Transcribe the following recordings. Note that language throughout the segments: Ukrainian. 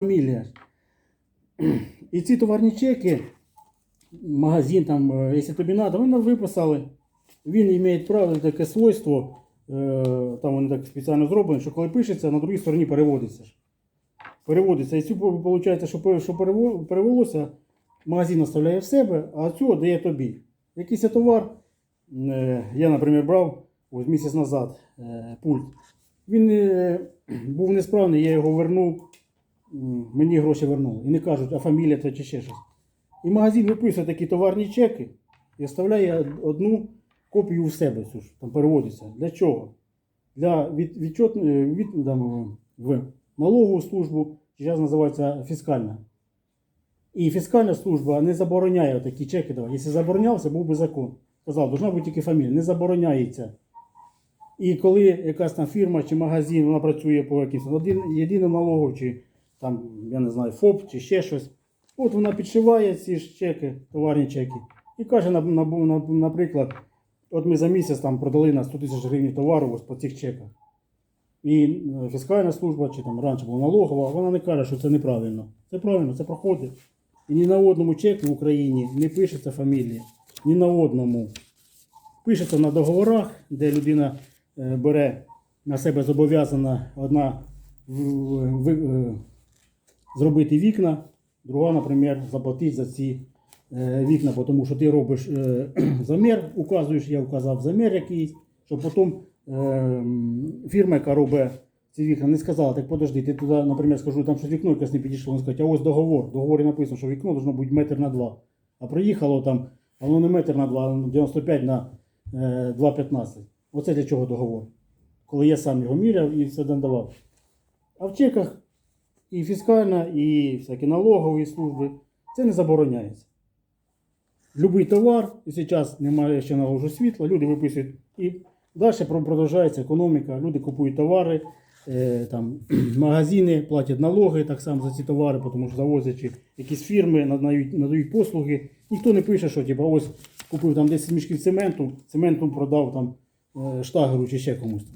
фамілія. І ці товарні чеки, магазин, там, е, якщо тобі треба, вони виписали. Він має право таке свойство, е, там вони так спеціально зроблені, що коли пишеться, на другій стороні переводиться. Переводиться. І цю виходить, що, пе- перевелося, магазин оставляє в себе, а цю дає тобі. Якийсь товар, е, я, наприклад, брав ось місяць назад пульт. Він був несправний, я його вернув, мені гроші вернули. І не кажуть, а фамілія та чи ще щось. І магазин виписує такі товарні чеки і оставляє одну копію в себе, цю ж, там переводиться. Для чого? Для від, відчот, е, від, там, в налогову службу, зараз називається фіскальна. І фіскальна служба не забороняє такі чеки давати. Якщо заборонявся, був би закон. Казав, должна бути тільки фамілія, не забороняється. І коли якась там фірма чи магазин, вона працює по якимось один, єдиному налогу, чи там, я не знаю, ФОП, чи ще щось. От вона підшиває ці ж чеки, товарні чеки, і каже, на- на- на- наприклад, от ми за місяць там продали на 100 тисяч гривень товару ось по цих чеках. І е, фіскальна служба, чи там раніше була налогова, вона не каже, що це неправильно. Це правильно, це проходить. І ні на одному чеку в Україні не пишеться фамілія. Ні на одному. Пишеться на договорах, де людина е, бере на себе зобов'язана одна в- е, зробити вікна, друга, наприклад, заплатити за ці е, вікна, тому що ти робиш е, замір, указуєш, я вказав замір якийсь, щоб потім е, фірма, яка робить ці вікна, не сказала, так подожди, ти туди, наприклад, скажу, там щось вікно якесь не підійшло, він скаже, а ось договор. В договорі написано, що вікно должно бути метр на два. А приїхало там, а воно не метр на два, а 95 на е, 2,15. Оце для чого договор? Коли я сам його міряв і все надавав. А в чеках і фіскальна, і всякі налогові служби це не забороняється. Любий товар, і зараз немає ще наложу світла, люди виписують і далі про- продовжується економіка. Люди купують товари, е, там, магазини платять налоги так само за ці товари, тому що завозячи якісь фірми, надають, надають послуги. Ніхто не пише, що типу, ось купив там 10 мішків цементу, цементом продав там е, штагеру чи ще комусь.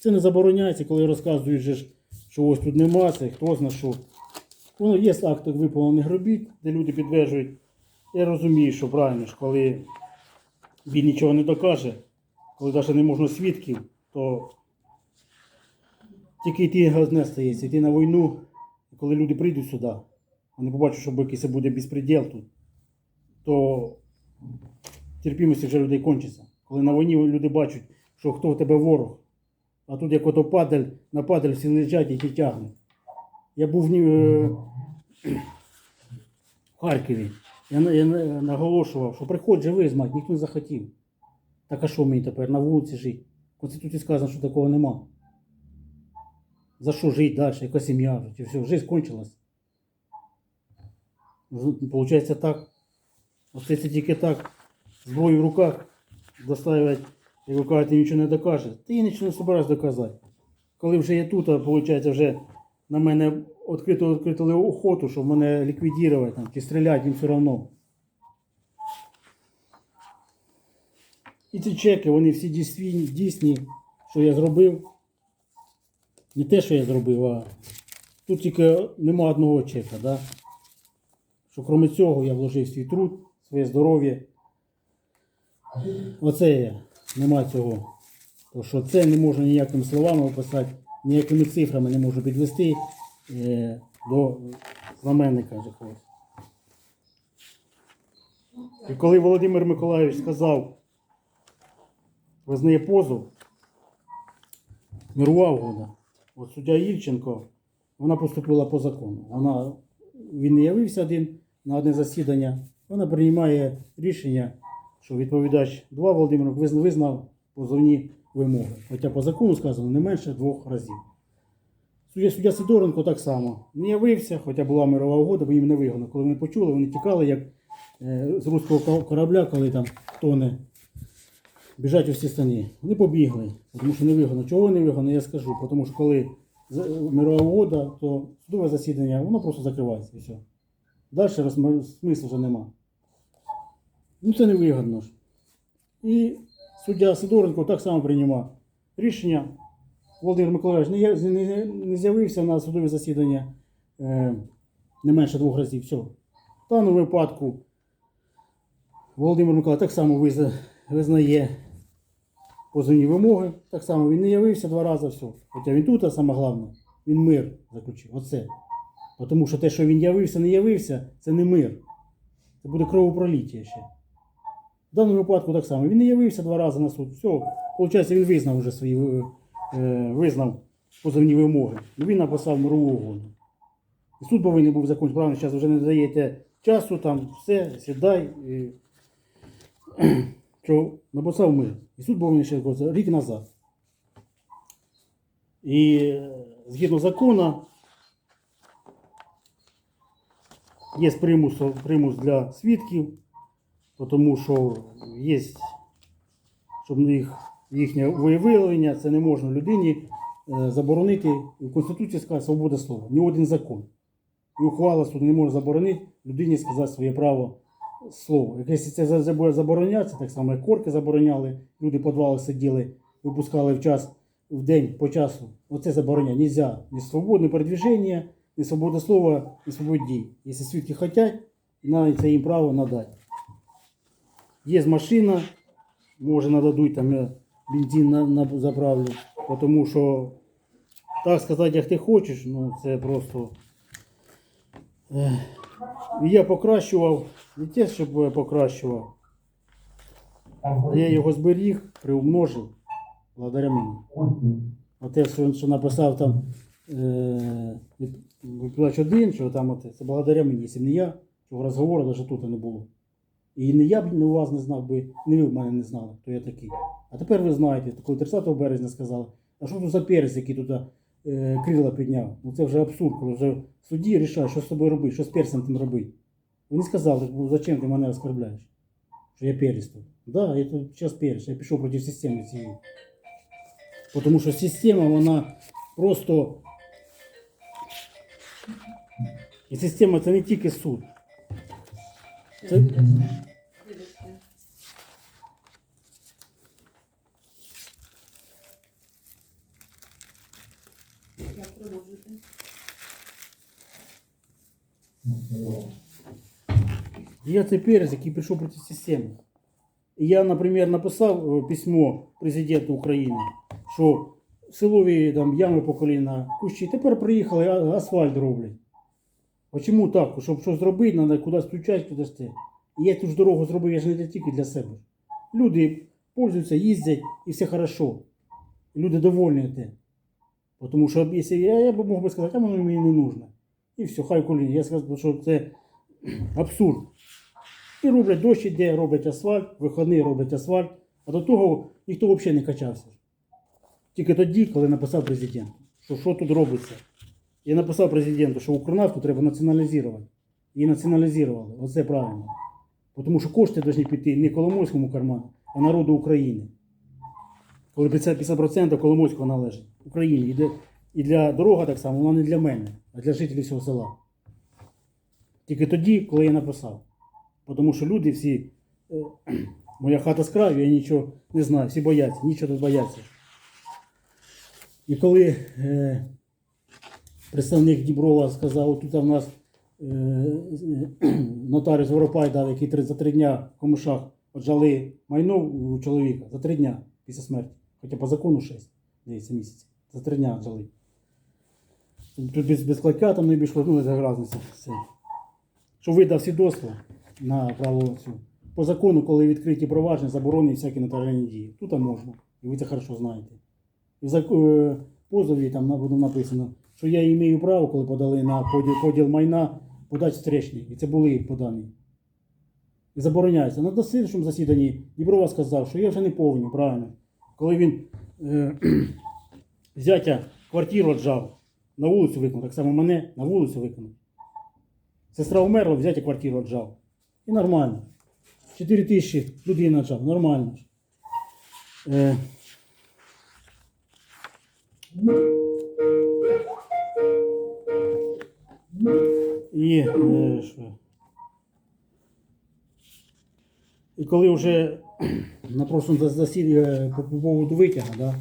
Це не забороняється, коли розказують, же ж, що ось тут нема, це хто зна що. Є акт виповнених робіт, де люди підтверджують. Я розумію, що правильно ж, коли він нічого не докаже, коли навіть не можна свідків, то тільки йти газне стається, йти на війну, коли люди прийдуть сюди, вони побачать, що якийсь буде безпреділ тут, то терпімості вже людей кончиться. Коли на війні люди бачать, що хто в тебе ворог, а тут як ото падаль, на падаль всі лежать і ті тягнуть. Я був в, е, в Харкові. Я, я наголошував, що приходь живий з мать, ніхто не захотів. Так а що мені тепер на вулиці жити? В Конституції сказано, що такого нема. За що жити далі? Яка сім'я вже? Чи все, життя кончилась? Получається так. Оце тільки так. Зброю в руках доставлять, як ви кажете, нічого не докаже. Ти нічого не собираєш доказати. Коли вже я тут, а виходить, вже на мене відкрито відкрили охоту, щоб мене ліквідувати там, чи стріляти, їм все одно. І ці чеки, вони всі дійсні, дійсні, що я зробив. Не те, що я зробив, а тут тільки нема одного чека. Да? Що крім цього я вложив свій труд, своє здоров'я. Оце я, нема цього. То що це не можна ніякими словами описати, ніякими цифрами не можу підвести е, до знаменника якогось. І коли Володимир Миколаївич сказав, визнає позов, мирова угода, от суддя Ільченко, вона поступила по закону. Вона, він не явився один на одне засідання, вона приймає рішення, що відповідач 2 Володимир визнав позовні вимоги. Хоча по закону сказано не менше двох разів. Суддя, суддя Сидоренко так само не явився, хоча була мирова угода, бо їм не вигодно. Коли вони почули, вони тікали як е, з руського корабля, коли там тоне біжать у всі сторони. Вони побігли, тому що не вигодно. Чого не вигодно, я скажу. Тому що коли мирова угода, то судове засідання, воно просто закривається і все. Далі смислу вже нема. Ну це не вигодно ж. І суддя Сидоренко так само приймав рішення. Володимир Миколаївич не, не, не з'явився на судове засідання. е, не менше двох разів. Все. В даному випадку Володимир Миколаївич так само визна- визнає позовні вимоги. Так само він не явився два рази, все. Хоча він тут, а саме головне, він мир заключив. Оце. Тому що те, що він явився, не явився, це не мир. Це буде кровопроліття ще. В даному випадку так само. Він не явився два рази на суд. Все, виходить, він визнав вже свої е, е, визнав позовні вимоги. Він написав мирову угоду. І суд повинен був закончити. Правильно, зараз вже не даєте часу, там все, сідай. І... Що написав мир. І суд повинен ще рік назад. І е, згідно закону, є примус, примус для свідків, тому що є, щоб їх, їхнє виявлення, це не можна людині е, заборонити. В Конституції сказано свобода слова. Ні один закон. І ухвала суду не може заборонити людині сказати своє право слова. Якщо це за- за- буде заборонятися, так само як корки забороняли, люди в підвалах сиділи, випускали в час в день по часу. Оце забороняє. Нельзя. Ні свободне передвіження, ні свобода слова, ні свобода дій. Якщо свідки хочуть, на це їм право надати. Є машина, може нададуть там я бензин на, на заправлю, тому що так сказати, як ти хочеш, ну це просто. Ех. Я покращував, не те, щоб я покращував, я його зберіг, приумножив благодаря мені. А те, що, написав там е, викладач один, що там оте, це благодаря мені. Якщо не я, цього розговору навіть тут не було. І не я б не вас не знав би, не ви б мене не знали, хто я такий. А тепер ви знаєте, коли 30 березня сказали, а що тут за перець, який тут е, крила підняв? Ну це вже абсурд, коли вже в суді рішають, що з собою робити, що з перцем тим робити. Вони сказали, «Ну, зачем ти мене оскорбляєш? Що я перець тут. Да, я тут зараз перець, я пішов проти системи цієї. Тому що система, вона просто. І система це не тільки суд. Це, продовжити? Я цей перець, який прийшов проти системи. Я, наприклад, написав е, письмо президенту України, що силові там ями по коліна, кущі. Тепер приїхали, асфальт роблять. А чому так? Щоб щось зробити, треба кудись включати, кудись. І я ту ж дорогу зробив, я ж не тільки для себе. Люди пользуються, їздять і все хорошо. Люди довольні те. Тому що якщо я, я мог би сказати, а воно мені не нужно. І все, хай коліна. Я сказав, що це абсурд. І роблять дощ іде, роблять асфальт, вихідні роблять асфальт, а до того ніхто взагалі не качався. Тільки тоді, коли написав президент, що що тут робиться. Я написав президенту, що Укрнафту треба націоналізувати. Її націоналізували. Оце правильно. Тому що кошти повинні піти не Коломойському карману, а народу України. Коли 50%, 50% Коломойського належить Україні. І для, і для дорога так само, вона не для мене, а для жителів цього села. Тільки тоді, коли я написав. Тому що люди всі, е, моя хата з краю, я нічого не знаю, всі бояться, нічого тут бояться. І коли е, представник Діброва сказав, тут в нас е, е, нотаріус Воропай дав, який за три дня в комишах отжали майно у чоловіка за три дня після смерті. Хоча по закону 6, здається, місяців. За три дня отжали. Тут без, без клейка там не ну, це що видав свідоцтво на право цю. По закону, коли відкриті провадження, заборонені всякі нотаріальні дії. Тут можна. І ви це хорошо знаєте. В е, позові там написано, що я маю право, коли подали на поділ, поділ майна, подати встречний. І це були подані. І забороняється. На дослідчому засіданні Діброва сказав, що я вже не повню, правильно. Коли він е, зятя квартиру отжав, на вулицю виконав, так само мене на вулицю виконав. Сестра умерла, взяти квартиру отжав. І нормально. 4 тисячі людина отжав, нормально. Е, і, е, і коли вже на прошлому засіданні по, по поводу витяга, да,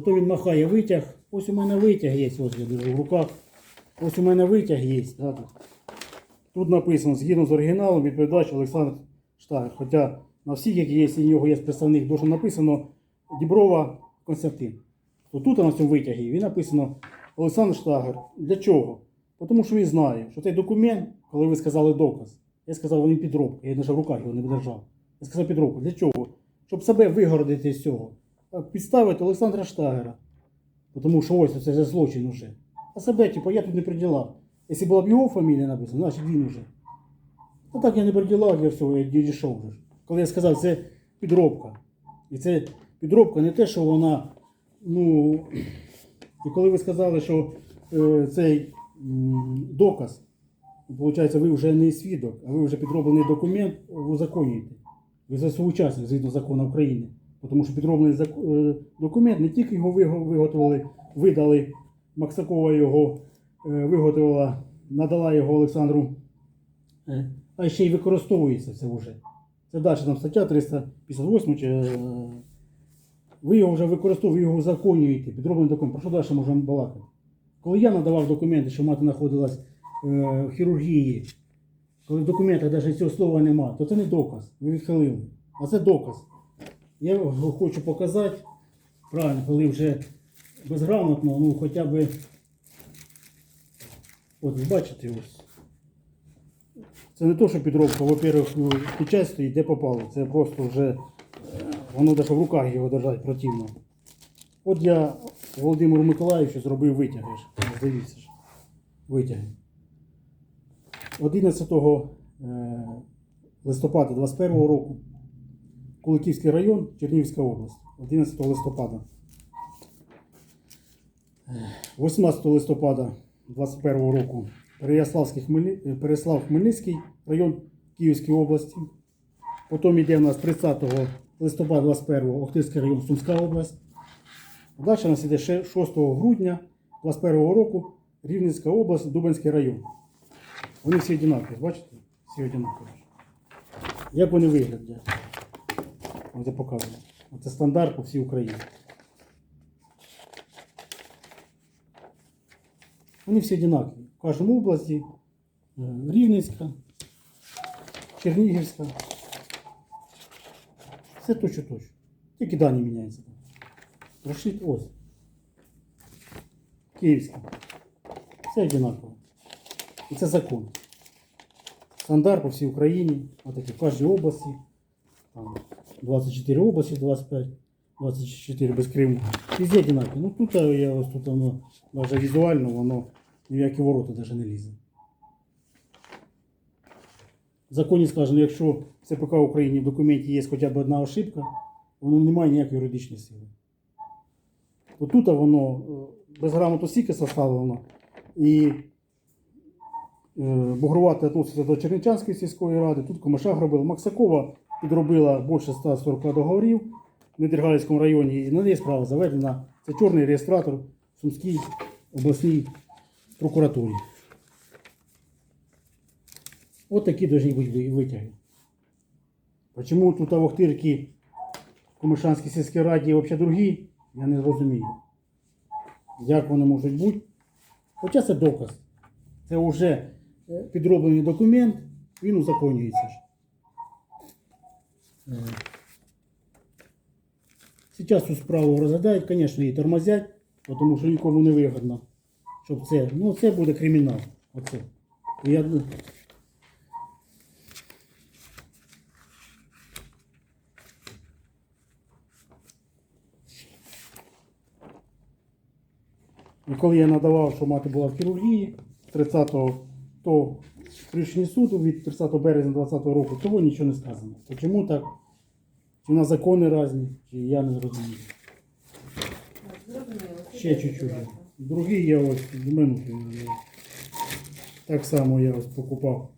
то він махає витяг. Ось у мене витяг є, ось я в руках. Ось у мене витяг є. Да, тут. тут написано, згідно з оригіналом, відповідач Олександр Штагер. Хоча на всіх, які є, у нього є представник, дуже написано Діброва Константин. То тут на цьому витягі він написано Олександр Штагер. Для чого? Бо Тому що він знає, що цей документ, коли ви сказали доказ, я сказав, він підробка, я навіть в руках його не держав. Я сказав підробка. Для чого? Щоб себе вигородити з цього. Підставити Олександра Штагера. Тому що ось це вже злочин уже. А себе, типу, я тут не приділа. Якщо була б його фамілія написана, значить він уже. А так я не приділа, я все, я дійшов. Коли я сказав, це підробка. І це підробка не те, що вона, ну. І коли ви сказали, що е, цей доказ, виходить, ви вже не свідок, а ви вже підроблений документ узаконюєте. Ви за своєчасник згідно закону України. Тому що підроблений е, документ не тільки його виготовили, видали, Максакова його е, виготовила, надала його Олександру, е, а ще й використовується це вже. Це далі там стаття 358. Чи, ви його вже використовуєте, ви його узаконюєте, підроблений документ. Про що далі можемо балакати? Коли я надавав документи, що мати знаходилась е, в хірургії, коли в документах навіть цього слова немає, то це не доказ. Ви відхилили. А це доказ. Я хочу показати, правильно, коли вже безграмотно, ну хоча б. От ви бачите ось. Це не то, що підробка, во-первых, печать стоїть, де попало. Це просто вже е, воно навіть в руках його держать противно. От я Володимиру Миколаївичу зробив витяги. ж. Дивіться ж. Витяги. 11 е, листопада 21 року Куликівський район, Чернігівська область. 11 листопада. Е, 18 листопада 21 року Переяславський е, Переяслав Хмельницький район Київської області. Потім йде у нас 30 листопада 21 Охтирський район Сумська область. Далі нас йде 6 грудня 21 року Рівненська область, Дубенський район. Вони всі однакові, бачите? Всі однакові. Як вони виглядять? Ось я показую. Це стандарт по всій Україні. Вони всі однакові. В кожному області е, Рівненська, Чернігівська. Все точно точно. Тільки дані міняються. Прошит ось. Київська. Все однаково. І це закон. Стандарт по всій Україні. Отакі в кожній області. Там 24 області, 25, 24 без Криму. Везде одинаково. Ну тут я ось тут воно навіть візуально воно ні в які ворота навіть не лізе. В законі сказано, якщо в ЦПК України в документі є хоча б одна ошибка, воно не має ніякої юридичної сили. Отут воно е, безграмотно стільки составлено, і е, Бугрувати відноситься до Черничанської сільської ради, тут Комишах робила. Максакова підробила більше 140 договорів в Недергалівському районі, і на неї справа заведена. Це чорний реєстратор в Сумській обласній прокуратурі. От такі повинні витяги. Чому тут в Охтирці, в Комишанській сільській раді взагалі другі, я не розумію. Як вони можуть бути? Хоча це доказ. Це вже е, підроблений документ, він узаконюється. Е. Зараз цю справу розглядають, звісно, її тормозять, тому що нікому не вигідно, щоб це. Ну, це буде кримінал. Оце. Я... І коли я надавав, що мати була в хірургії 30-го, то в рішенні суду від 30 березня 2020 року, того нічого не сказано. То чому так? Чи на закони різні, чи я не. Зрозуміло. Ще чуть-чуть. Другий я ось минуту. Так само я ось покупав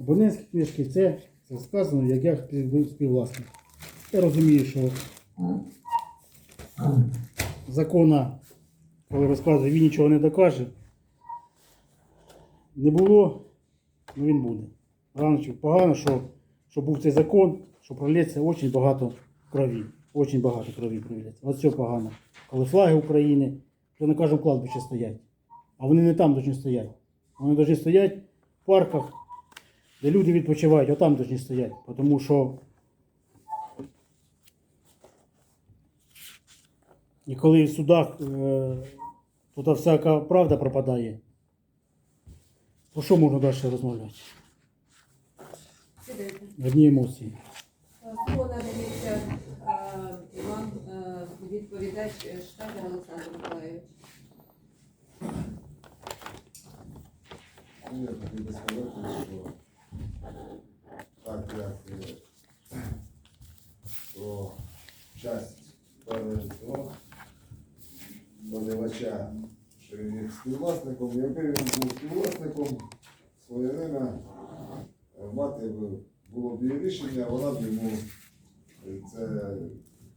абонентські книжки. Це, це сказано, як я співвласник. Я розумію, що закона, коли розказує, він нічого не докаже. Не було, ну він буде. Рано чи погано, що, що був цей закон, що пролється дуже багато крові. Очень багато крові пролється. Ось це погано. Коли флаги України вже на кожному кладбищі стоять. А вони не там повинні стояти. Вони повинні стояти в парках, де люди відпочивають, отам повинні стояти. Тому що. І коли в судах е, тут всяка правда пропадає, про що можна далі розмовляти? Одні емоції. Слово надається е, вам е, відповідач е, штабу Олександр Миколаївич. Ну, я хотів би сказати, що так як е, про часть він є співвласником, якби він був співвласником, своє время е, мати було б її рішення, вона б йому е, це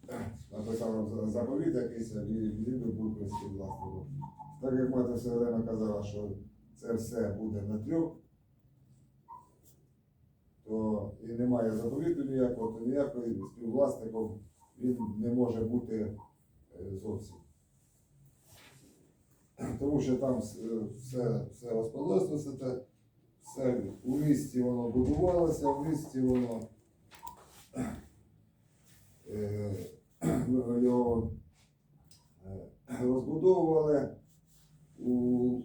написала заповіт якийсь, і він би був співвласником. Так як мати все время казала, що це все буде на трьох, то і немає заповіту ніякого, то ніякої співвласником він не може бути е, зовсім. Тому що там е, все, все господарство, все, все у місті воно будувалося, в місті воно е, його е, розбудовували, у,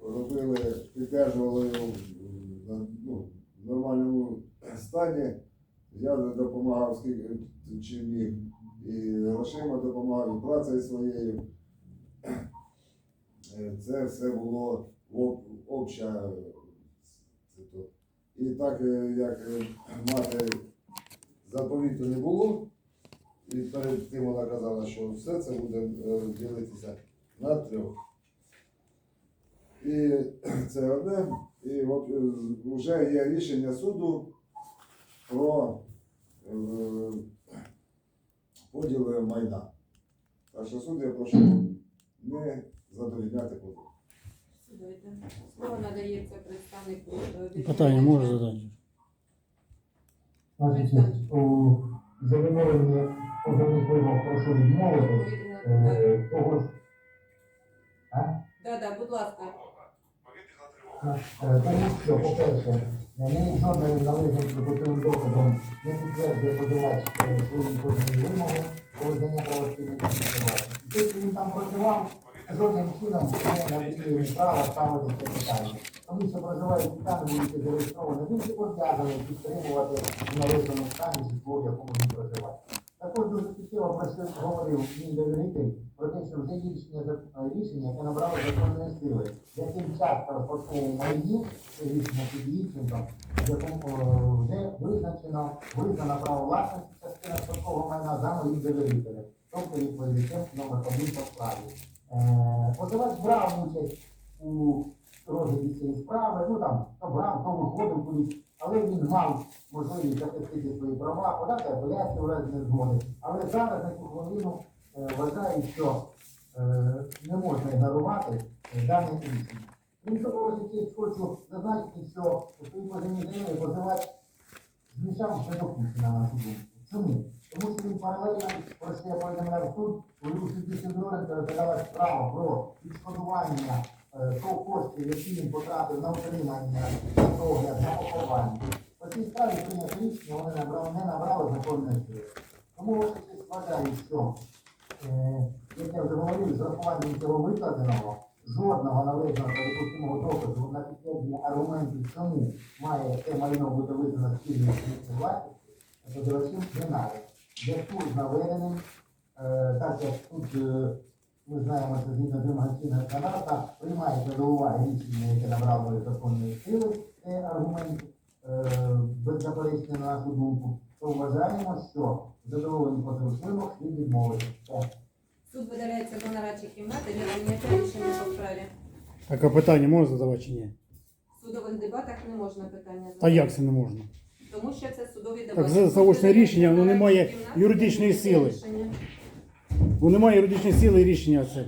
робили, підтримували його в ну, нормальному стані. Я допомагав скільки чим міг. І грошима допомагав, і працею своєю. Е, Це все було об- обща. І так е, як е, мати заповіту не було, і перед тим вона казала, що все це буде е, ділитися на трьох. І це одне. І вже є рішення суду про е, поділ майна. Так що суд я прошу не задовільняти позов. Слово надається представнику е, Питання можу задати? Значить, у задоволенні позовних вимог прошу відмовити е, того ж. А? Да, да, будь ласка. Е, Тому що, по-перше, не жодним належним припустимим доказом не підтверджує подавач свої позовні вимоги про визнання правосуддя власності. Те, що він там проживав, жодним чином не права ставити це питання. Тому що проживаючи там, будете зареєстровані, він зобов'язаний підтримувати в належному стані житло, в якому він проживає. Також дуже суттєво про що говорив мій довіритель, про те, що вже рішення, рішення, яке набрало законної сили, яким часто розпочнемо майні, це рішення під Ільченком, якому е, вже визначено, визнано право власності частина спадкового майна за моїм довірителем, тобто відповідачем номер один по справі. Е, Позивач брав участь у розгляді цієї справи, ну там, то брав, то виходив кудись, але він мав можливість захистити свої права, подати апеляцію в разі незгоди. Але зараз на цю хвилину е, вважаю, що е, не можна ігнорувати е, дане рішення. Того, ще хочу зазначити, що у своїй позивній заяві позивач змішав ще на нашу думку. Чому? Він паралельно, про що я повідомляв суд, у суді Сидоренка розглядалось право про відшкодування е, того коштів, які він потратив на утримання, на догляд, на поховання. По цій справі прийнято рішення, вони набрали, не набрали законної сили. Тому ось вважаю, що, е, як я вже говорив, з урахуванням цього викладеного, жодного належного та допустимого доказу на підтвердження аргументів, чому має це майно бути визнано спільною власністю, подавачів немає. Зв'язку з наведеним, так як тут е, ми знаємо, що згідно з вимогами чинного стандарта приймається до уваги рішення, яке набрало законної сили, це аргумент е, беззаперечний на нашу думку, то вважаємо, що задоволені позових вимог слід відмовити. Все. Суд видаляється до нарадчої кімнати для прийняття рішення по справі. Так, а питання можна задавати чи ні? В судових дебатах не можна питання задати. Та як це не можна? тому що це судові Так, доводи. за- заочне рішення, воно не має юридичної сили. Воно Бо немає юридичної сили і рішення це. Я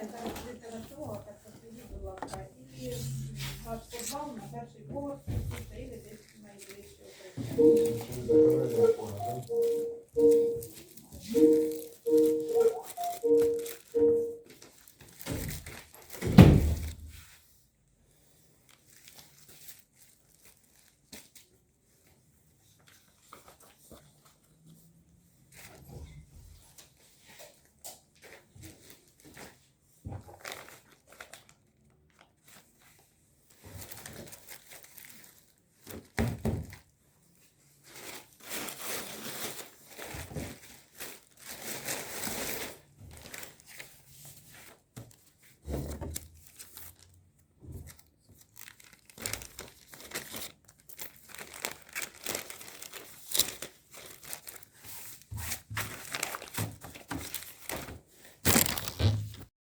не і ваш подвал на перший поверх стоїть десь найближче укриття.